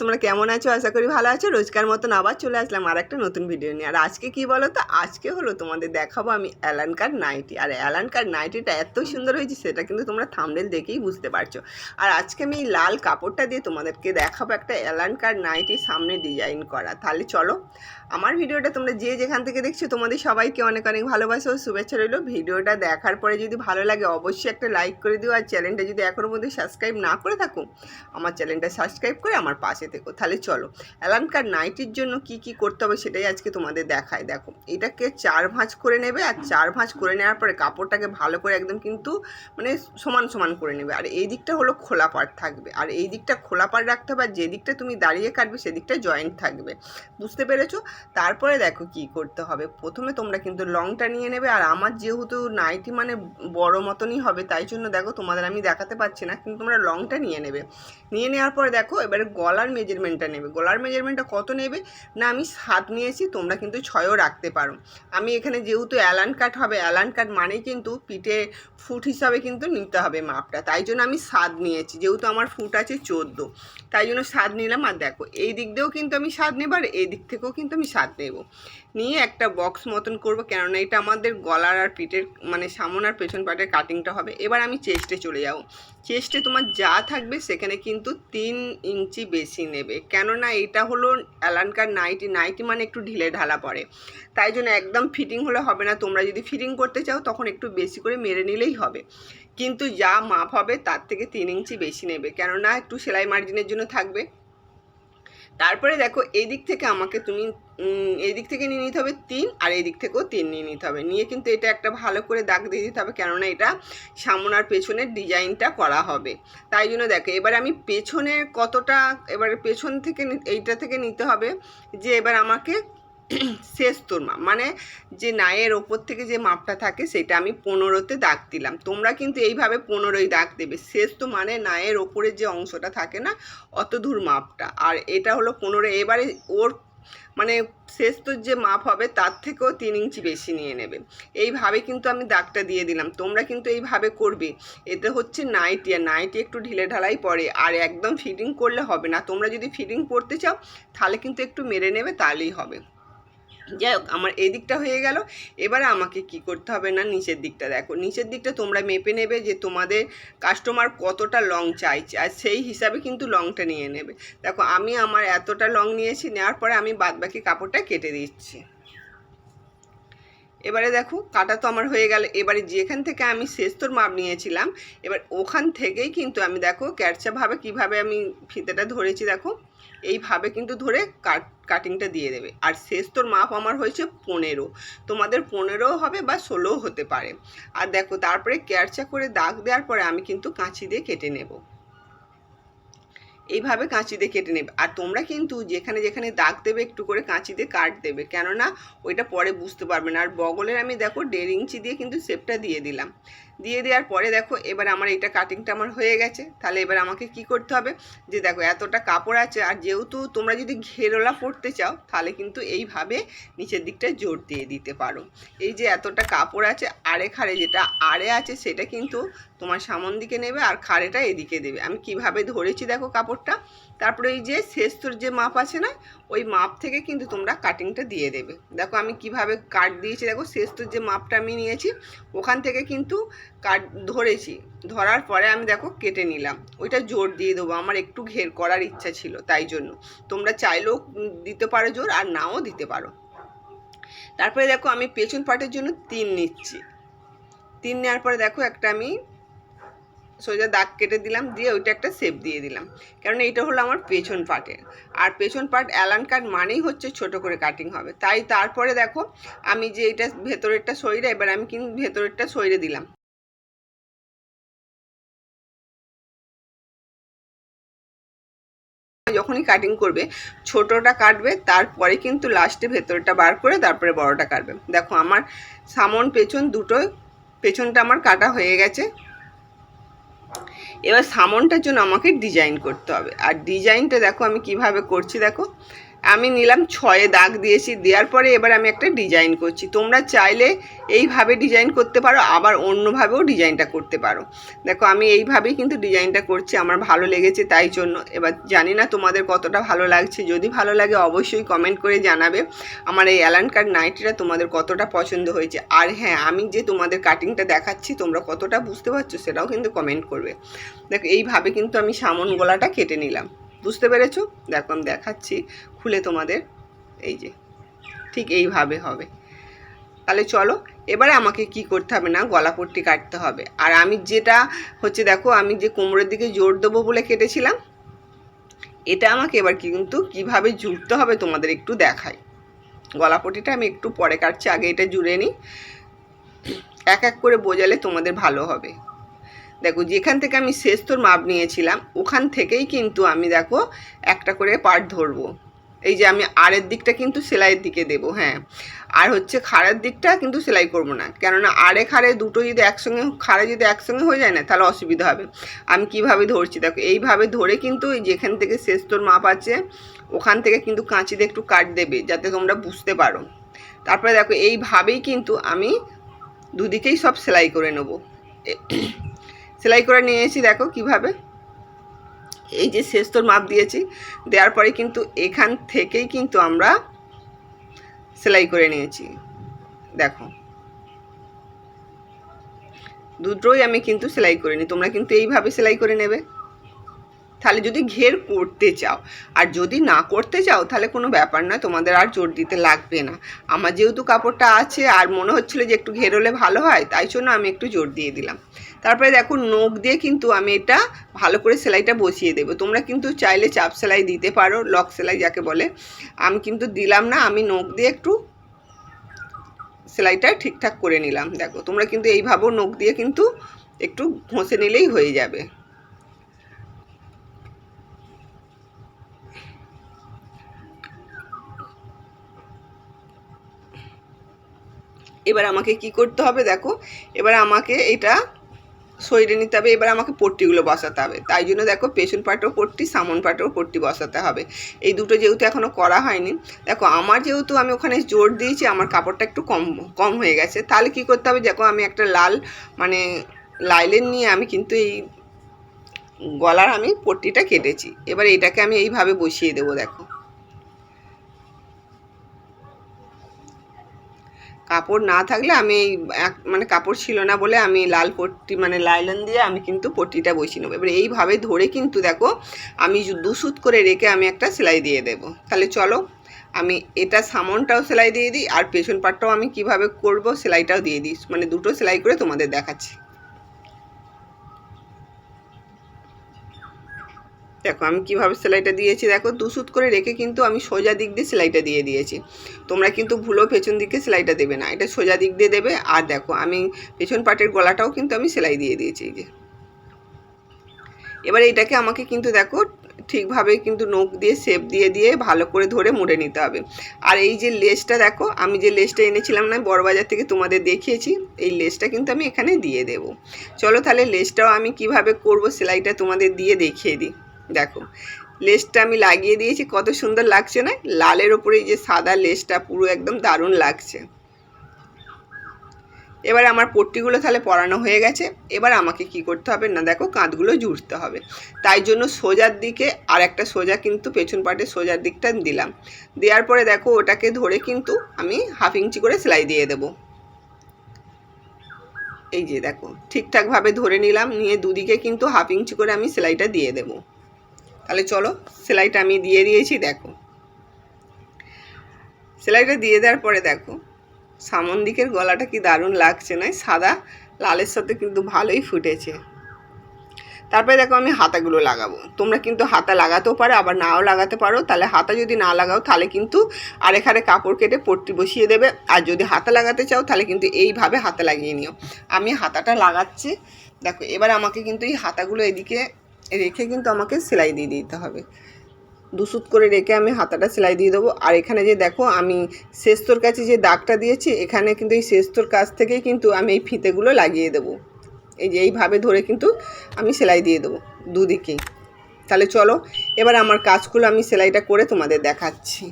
তোমরা কেমন আছো? আশা করি ভালো আছো। রোজকার মতন আবার চলে আসলাম আর একটা নতুন ভিডিও নিয়ে। আর আজকে কি বলো তো আজকে হলো তোমাদের দেখাবো আমি অ্যালান কার নাইটি। আর অ্যালান কার নাইটিটা এত সুন্দর হয়েছে, সেটা কিন্তু তোমরা থামডেল দেখেই বুঝতে পারছ। আর আজকে আমি এই লাল কাপড়টা দিয়ে তোমাদেরকে দেখাবো একটা অ্যালান কার নাইটি সামনে ডিজাইন করা। তাহলে চলো, আমার ভিডিওটা তোমরা যে যেখান থেকে দেখছ, তোমাদের সবাইকে অনেক অনেক ভালোবাসা শুভেচ্ছা রইল। ভিডিওটা দেখার পরে যদি ভালো লাগে, অবশ্যই একটা লাইক করে দিও। আর চ্যানেলটা যদি এখনও মধ্যে সাবস্ক্রাইব না করে থাকো, আমার চ্যানেলটা সাবস্ক্রাইব করে আমার পাশে থেকো তাহলে চলো। অ্যালান কার নাইটির জন্য কি কি করতে হবে সেটাই আজকে তোমাদের দেখায়। দেখো, এটাকে চার ভাঁজ করে নেবে আর চার ভাঁজ করে নেওয়ার পরে কাপড়টাকে ভালো করে একদম কিন্তু মানে সমান সমান করে নেবে। আর এই দিকটা হলো খোলা পাড় থাকবে। আর এই দিকটা খোলা পাড় রাখতে হবে আর যে দিকটা তুমি দাঁড়িয়ে কাটবে সেদিকটা জয়েন্ট থাকবে। বুঝতে পেরেছ? তারপরে দেখো কি করতে হবে। প্রথমে তোমরা কিন্তু লংটা নিয়ে নেবে আর আমার যেহেতু নাইটি মানে বড় মতনই হবে, তাই জন্য দেখো তোমাদের আমি দেখাতে পাচ্ছি না, কিন্তু তোমরা লংটা নিয়ে নেবে। নিয়ে নেওয়ার পরে দেখো, এবারে গলার মেজারমেন্টটা নেবে। গলার মেজারমেন্টটা কত নেবে? না, আমি সাত নিয়েছি, তোমরা কিন্তু ছয়ও রাখতে পারো। আমি এখানে যেহেতু অ্যালান কাট হবে অ্যালান কাট মানেই কিন্তু পিঠে ফুট হিসাবে কিন্তু নিতে হবে মাপটা। তাই জন্য আমি সাত নিয়েছি, যেহেতু আমার ফুট আছে চোদ্দ। তাই জন্য স্বাদ নিলাম, আর দেখো, এই দিক দিয়েও কিন্তু আমি স্বাদ নেব, আর এই দিক থেকেও কিন্তু আমি স্বাদ নেব। নিয়ে একটা বক্স মতন করব, কেননা এটা আমাদের গলার আর পিঠের মানে সামন আর পেছন পাটের কাটিংটা হবে। এবার আমি চেস্টে চলে যাব। চেস্টে তোমার যা থাকবে সেখানে কিন্তু তিন ইঞ্চি বেশি নেবে। কেননা এটা হলো অ্যালানকার নাইটি নাইটি মানে একটু ঢিলে ঢালা পড়ে তাই জন্য একদম ফিটিং হলে হবে না। তোমরা যদি ফিটিং করতে চাও তখন একটু বেশি করে মেরে নিলেই হবে। কিন্তু যা মাপ হবে তার থেকে তিন ইঞ্চি বেশি নেবে। কেননা একটু সেলাই মার্জিনের জন্য থাকবে। তারপরে দেখো এই দিক থেকে আমাকে তুমি এই দিক থেকে নিয়ে নিতে হবে তিন আর এই দিক থেকেও তিন নিয়ে নিতে হবে। নিয়ে কিন্তু এটা একটা ভালো করে দাগ দিয়ে দিতে হবে কেননা এটা সামনার পেছনের ডিজাইনটা করা হবে। তাই জন্য দেখো এবার আমি পেছনে কতটা, এবার পেছন থেকে এইটা থেকে নিতে হবে যে এবার আমাকে শেষ তোর মাপ মানে যে নায়ের ওপর থেকে যে মাপটা থাকে সেটা আমি পনেরোতে দাগ দিলাম। তোমরা কিন্তু এইভাবে পনেরোই দাগ দেবে। শেষ তো মানে নায়ের ওপরের যে অংশটা থাকে না অত দূর মাপটা। আর এটা হলো পনেরো। এবারে ওর মানে শেষ তোর যে মাপ হবে তার থেকেও তিন ইঞ্চি বেশি নিয়ে নেবে। এইভাবে কিন্তু আমি দাগটা দিয়ে দিলাম। তোমরা কিন্তু এইভাবে করবে। এতে হচ্ছে নাইটি, আর নাইটি একটু ঢিলে ঢালাই পড়ে আর একদম ফিটিং করলে হবে না। তোমরা যদি ফিটিং করতে চাও, তাহলে কিন্তু একটু মেরে নেবে, তাহলেই হবে। যাই হোক, আমার এই দিকটা হয়ে গেল। এবারে আমাকে কি করতে হবে না, নিচের দিকটা দেখো। নিচের দিকটা তোমরা মেপে নেবে যে তোমাদের কাস্টমার কতটা লং চাইছে, আর সেই হিসাবে কিন্তু লংটা নিয়ে নেবে। দেখো, আমি আমার এতটা লং নিয়েছি, নেওয়ার পরে আমি বাদবাকি কাপড়টা কেটে দিচ্ছি। এবারে দেখো, কাটা তো আমার হয়ে গেল। এবারে যেখান থেকে আমি শেস্তর মাপ নিয়েছিলাম, এবার ওখান থেকেই কিন্তু আমি দেখো ক্যারচাভাবে কীভাবে আমি ফিতেটা ধরেছি দেখো। এইভাবে কিন্তু ধরে কাট কাটিংটা দিয়ে দেবে। আর শেষ তোর মাপ আমার হয়েছে পনেরো। তোমাদের পনেরো হবে বা ষোলোও হতে পারে। আর দেখো, তারপরে ক্যারচা করে দাগ দেওয়ার পরে আমি কিন্তু কাঁচি দিয়ে কেটে নেব। এইভাবে কাঁচি দিয়ে কেটে নেবে। আর তোমরা কিন্তু যেখানে যেখানে দাগ দেবে, একটু করে কাঁচি দিয়ে কাট দেবে। কেননা, ওইটা পরে বুঝতে পারবে না। আর বগলের আমি দেখো, দেড় ইঞ্চি দিয়ে কিন্তু শেপটা দিয়ে দিলাম। দিয়ে দেওয়ার পরে দেখো, এবার আমার এটা কাটিংটা আমার হয়ে গেছে। তাহলে এবার আমাকে কি করতে হবে? যে দেখো, এতটা কাপড় আছে, আর যেহেতু তোমরা যদি ঘেরোলা পরতে চাও, তাহলে কিন্তু এইভাবে নিচের দিকটা জোর দিয়ে দিতে পারো। এই যে এতটা কাপড় আছে আড়ে খাড়ে যেটা আড়ে আছে, সেটা কিন্তু তোমার সামন দিকে নেবে, আর খাড়েটা এদিকে দেবে। আমি কীভাবে ধরেছি দেখো কাপড়টা? তারপরে এই যে শেষতর যে মাপ আছে না, ওই মাপ থেকে কিন্তু তোমরা কাটিংটা দিয়ে দেবে। দেখো আমি কীভাবে কাট দিয়েছি, দেখো শেষতর যে মাপটা আমি নিয়েছি, ওখান থেকে কিন্তু কাট, ধরেছি। ধরার পরে আমি দেখো কেটে নিলাম। ওইটা জোর দিয়ে দেবো, আমার একটু ঘের করার ইচ্ছা ছিল তাই জন্য। তোমরা চাইলেও দিতে পারো জোর, আর নাও দিতে পারো। তারপরে দেখো আমি পেছন পাটের জন্য তিন নিচ্ছি। তিন নেওয়ার পরে দেখো একটা আমি সোজা দাগ কেটে দিলাম, দিয়ে ওইটা একটা শেপ দিয়ে দিলাম। কারণ এইটা হলো আমার পেছন পার্টের আর পেছন পার্ট অ্যালান কাট মানেই হচ্ছে ছোট করে কাটিং হবে। তাই তারপরে দেখো আমি যে এটা ভেতরেরটা সইরে, এবার আমি কিন্তু ভেতরেরটা সইরে দিলাম। যখনই কাটিং করবে, ছোটোটা কাটবে, তারপরে কিন্তু লাস্টে ভেতরটা বার করে তারপরে বড়টা কাটবে। দেখো আমার সামন পেছন দুটো, পেছনটা আমার কাটা হয়ে গেছে। এবার সামনটার জন্য আমাকে ডিজাইন করতে হবে। আর ডিজাইনটা দেখো আমি কীভাবে করছি দেখো। আমি নিলাম ছয়ে দাগ দিয়েছি, দেওয়ার পরে এবার আমি একটা ডিজাইন করছি। তোমরা চাইলে এইভাবে ডিজাইন করতে পারো, আবার অন্যভাবেও ডিজাইনটা করতে পারো। দেখো, আমি এইভাবেই কিন্তু ডিজাইনটা করছি, আমার ভালো লেগেছে তাই জন্য। এবার জানি না তোমাদের কতটা ভালো লাগছে, যদি ভালো লাগে অবশ্যই কমেন্ট করে জানাবে। আমার এই অ্যালান কার্ড নাইটিটা তোমাদের কতটা পছন্দ হয়েছে। আর হ্যাঁ আমি যে তোমাদের কাটিংটা দেখাচ্ছি, তোমরা কতটা বুঝতে পারছ সেটাও কিন্তু কমেন্ট করবে। দেখো, এইভাবে কিন্তু আমি সামন গলাটা কেটে নিলাম। বুঝতে পেরেছ? দেখো, আমি দেখাচ্ছি, খুলে তোমাদের, এই যে, ঠিক এইভাবে হবে। তাহলে চলো, এবারে আমাকে কি করতে হবে না, গলা পট্টি কাটতে হবে। আর আমি যেটা হচ্ছে, দেখো, আমি যে কোমরের দিকে জোর দেবো বলে কেটেছিলাম, এটা আমাকে এবার কিন্তু কীভাবে জুড়তে হবে তোমাদের একটু দেখাই। গলা পট্টিটা আমি একটু পরে কাটছি, আগে এটা জুড়ে নিই। এক এক করে বোঝালে তোমাদের ভালো হবে। দেখো, যেখান থেকে আমি শেষতর মাপ নিয়েছিলাম, ওখান থেকেই কিন্তু আমি দেখো একটা করে পার্ট ধরবো। এই যে আমি আরের দিকটা কিন্তু সেলাইয়ের দিকে দেবো হ্যাঁ। আর হচ্ছে খাড়ের দিকটা কিন্তু সেলাই করব না, কেননা আরে খাড়ে দুটো যদি একসঙ্গে, খাড়ে যদি একসঙ্গে হয়ে যায় না, তাহলে অসুবিধা হবে। আমি কীভাবে ধরছি? দেখো, এইভাবে ধরে কিন্তু যেখান থেকে শেষতর মাপ আছে, ওখান থেকে কিন্তু কাঁচিতে একটু কাট দেবে, যাতে তোমরা বুঝতে পারো। তারপরে দেখো, এইভাবেই কিন্তু আমি দুদিকেই সব সেলাই করে নেব। সেলাই করে নিয়ে এসেছি, দেখো কীভাবে। এই যে শেষতর মাপ দিয়েছি, দেওয়ার পরে কিন্তু এখান থেকেই কিন্তু আমরা সেলাই করে নিয়েছি, দেখো। দুটোই আমি কিন্তু সেলাই করে নিই তোমরা কিন্তু এইভাবে সেলাই করে নেবে। তাহলে যদি ঘের করতে চাও, আর যদি না করতে চাও, তাহলে কোনো ব্যাপার না তোমাদের আর জোর দিতে লাগবে না। আমার যেহেতু কাপড়টা আছে, আর মনে হচ্ছিল যে একটু ঘের হলে ভালো হয়, তাই জন্য আমি একটু জোর দিয়ে দিলাম। তারপরে দেখো নখ দিয়ে কিন্তু আমি এটা ভালো করে সেলাইটা বসিয়ে দেবো। তোমরা কিন্তু চাইলে চাপ সেলাই দিতে পারো, লক সেলাই যাকে বলে। আমি কিন্তু দিলাম না, আমি নখ দিয়ে একটু সেলাইটা ঠিকঠাক করে নিলাম। দেখো, তোমরা কিন্তু এইভাবেও নখ দিয়ে কিন্তু একটু ঘষে নিলেই হয়ে যাবে। এবার আমাকে কি করতে হবে দেখো, এবার আমাকে এটা সইরে নিতে হবে, এবার আমাকে পট্টিগুলো বসাতে হবে। তাই জন্য দেখো পেছন পাটেও পট্টি, সামন পাটেও পট্টি বসাতে হবে। এই দুটো যেহেতু এখনও করা হয়নি, দেখো আমার যেহেতু আমি ওখানে জোর দিয়েছি, আমার কাপড়টা একটু কম কম হয়ে গেছে। তাহলে কি করতে হবে দেখো, আমি একটা লাল মানে লাইলেন নিয়ে আমি কিন্তু এই গলার আমি পট্টিটা কেটেছি। এবার এটাকে আমি এইভাবে বসিয়ে দেবো, দেখো। কাপড় না থাকলে আমি এক মানে কাপড় ছিল না বলে আমি লাল পট্টি মানে লাইলন দিয়ে আমি কিন্তু পট্টিটা বসিয়ে নেব। এবার এইভাবে ধরে কিন্তু দেখো, আমি দুসুত করে রেখে আমি একটা সেলাই দিয়ে দেবো। তাহলে চলো, আমি এটা সামনটাও সেলাই দিয়ে দিই, আর পেছন পাটটাও আমি কীভাবে করব সেলাইটাও দিয়ে দিই। মানে দুটো সেলাই করে তোমাদের দেখাচ্ছি। দেখো, আমি কীভাবে সেলাইটা দিয়েছি? দেখো দুসুত করে রেখে কিন্তু আমি সোজা দিক দিয়ে সেলাইটা দিয়ে দিয়েছি। তোমরা কিন্তু ভুলো পেছন দিকে সেলাইটা দেবে না। এটা সোজা দিক দিয়ে দেবে। আর দেখো, আমি পেছন পাটের গলাটাও কিন্তু আমি সেলাই দিয়ে দিয়েছি যে। এবার এটাকে আমাকে কিন্তু দেখো, ঠিকভাবে কিন্তু নখ দিয়ে শেপ দিয়ে দিয়ে ভালো করে ধরে মুড়ে নিতে হবে। আর এই যে লেসটা দেখো, আমি যে লেসটা এনেছিলাম না, বড়বাজার থেকে তোমাদের দেখিয়েছি, এই লেসটা কিন্তু আমি এখানে দিয়ে দেব। চলো তাহলে লেসটাও আমি কীভাবে করব, সেলাইটা তোমাদের দিয়ে দেখিয়ে দিই। দেখো, লেসটা আমি লাগিয়ে দিয়েছি, কত সুন্দর লাগছে না? লালের ওপরে যে সাদা লেসটা, পুরো একদম দারুণ লাগছে। এবার আমার পট্টিগুলো তাহলে পরানো হয়ে গেছে। এবার আমাকে কি করতে হবে না, দেখো কাঁধগুলো জুড়তে হবে। তাই জন্য সোজার দিকে আর একটা সোজা কিন্তু পেছন পাটে সোজার দিকটা দিলাম। দেওয়ার পরে দেখো ওটাকে ধরে কিন্তু আমি হাফ ইঞ্চি করে সেলাই দিয়ে দেবো। এই যে দেখো, ঠিকঠাকভাবে ধরে নিলাম, নিয়ে দুদিকে কিন্তু হাফ ইঞ্চি করে আমি সেলাইটা দিয়ে দেবো। তাহলে চলো, সেলাইটা আমি দিয়ে দিয়েছি, দেখো। সেলাইটা দিয়ে দেওয়ার পরে দেখো, সামন দিকের গলাটা কি দারুণ লাগছে না সাদা, লালের সাথে কিন্তু ভালোই ফুটেছে। তারপরে দেখো আমি হাতাগুলো লাগাবো। তোমরা কিন্তু হাতা লাগাতেও পারো, আবার নাও লাগাতে পারো। তাহলে হাতা যদি না লাগাও, তাহলে কিন্তু আরেখানে কাপড় কেটে পট্টি বসিয়ে দেবে। আর যদি হাতা লাগাতে চাও, তাহলে কিন্তু এইভাবে হাতা লাগিয়ে নিও। আমি হাতাটা লাগাচ্ছি। দেখো, এবার আমাকে কিন্তু এই হাতাগুলো এদিকে রেখে কিন্তু আমাকে সেলাই দিয়ে দিতে হবে। দুসুত করে রেখে আমি হাতাটা সেলাই দিয়ে দেবো। আর এখানে যে দেখো, আমি শেস্তর কাছে যে দাগটা দিয়েছি, এখানে কিন্তু এই শেস্তর কাছ থেকেই কিন্তু আমি এই ফিতেগুলো লাগিয়ে দেবো। এই যে এইভাবে ধরে কিন্তু আমি সেলাই দিয়ে দেবো দুদিকেই। তাহলে চলো, এবার আমার কাজগুলো আমি সেলাইটা করে তোমাদের দেখাচ্ছি।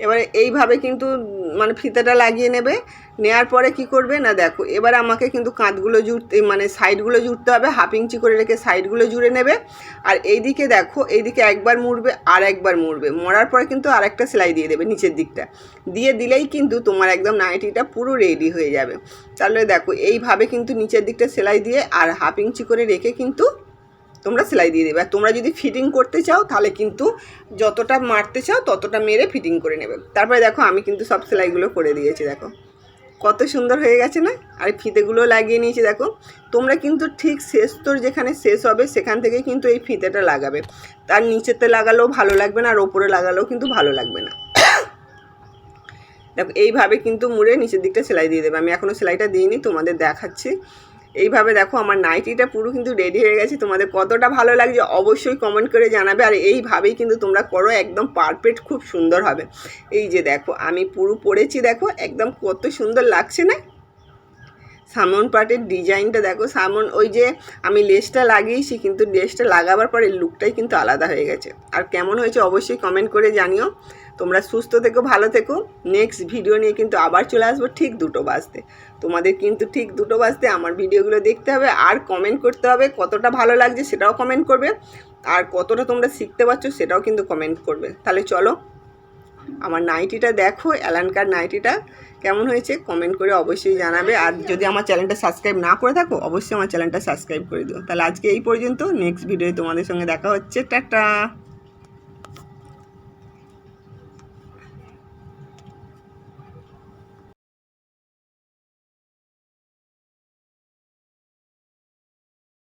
এবারে এইভাবে কিন্তু মানে ফিতাটা লাগিয়ে নেবে নেওয়ার পরে কি করবে না দেখো, এবার আমাকে কিন্তু কাঁধগুলো জুড়তে মানে সাইডগুলো জুড়তে হবে, হাফ ইঞ্চি করে রেখে সাইডগুলো জুড়ে নেবে। আর এইদিকে দেখো, এইদিকে একবার মুড়বে, আর একবার মুড়বে, মরার পরে কিন্তু আর একটা সেলাই দিয়ে দেবে নিচের দিকটা। দিয়ে দিলেই কিন্তু তোমার একদম নাইটিটা পুরো রেডি হয়ে যাবে। তাহলে দেখো, এইভাবে কিন্তু নিচের দিকটা সেলাই দিয়ে আর হাফ ইঞ্চি করে রেখে কিন্তু তোমরা সেলাই দিয়ে দেবে। আর তোমরা যদি ফিটিং করতে চাও, তাহলে কিন্তু যতটা মারতে চাও, ততটা মেরে ফিটিং করে নেবে। তারপরে দেখো, আমি কিন্তু সব সেলাইগুলো করে দিয়েছি, দেখো। কত সুন্দর হয়ে গেছে না? আর ফিতেগুলো লাগিয়ে নিয়েছি, দেখো। তোমরা কিন্তু ঠিক শেষ তোর যেখানে শেষ হবে, সেখান থেকে কিন্তু এই ফিতেটা লাগাবে। তার নিচেতে লাগালেও ভালো লাগবে না, আর ওপরে লাগালেও কিন্তু ভালো লাগবে না। দেখো, এইভাবে কিন্তু মুড়ে নিচের দিকটা সেলাই দিয়ে দেবে। আমি এখনও সেলাইটা দিইনি, তোমাদের দেখাচ্ছি। এইভাবে দেখো আমার নাইটিটা পুরো কিন্তু রেডি হয়ে গেছে। তোমাদের কতটা ভালো লাগছে অবশ্যই কমেন্ট করে জানাবে। আর এইভাবেই কিন্তু তোমরা করো, একদম পারফেক্ট খুব সুন্দর হবে। এই যে দেখো, আমি পুরো পরেছি দেখো, একদম কত সুন্দর লাগছে না? সামন পার্টের ডিজাইনটা দেখো, সামন ওই যে আমি লেসটা লাগিয়েছি, কিন্তু লেসটা লাগাবার পরে লুকটাই কিন্তু আলাদা হয়ে গেছে। আর কেমন হয়েছে অবশ্যই কমেন্ট করে জানিও। তোমরা সুস্থ থেকো, ভালো থেকো। নেক্সট ভিডিও নিয়ে কিন্তু আবার চলে আসব ঠিক দুটো বাজতে। তোমাদের কিন্তু ঠিক দুটো বাজতে আমার ভিডিওগুলো দেখতে হবে, আর কমেন্ট করতে হবে কতটা ভালো লাগছে সেটাও কমেন্ট করবে। আর কতটা তোমরা শিখতে পারছ সেটাও কিন্তু কমেন্ট করবে। তাহলে চলো, আমার নাইটিটা দেখো অ্যালানকার নাইটিটা কেমন হয়েছে কমেন্ট করে অবশ্যই জানাবে। আর যদি আমার চ্যানেলটা সাবস্ক্রাইব না করে থাকো, অবশ্যই আমার চ্যানেলটা সাবস্ক্রাইব করে দিও। তাহলে আজকে এই পর্যন্ত নেক্সট ভিডিওয়ে তোমাদের সঙ্গে দেখা হচ্ছে, টাটা!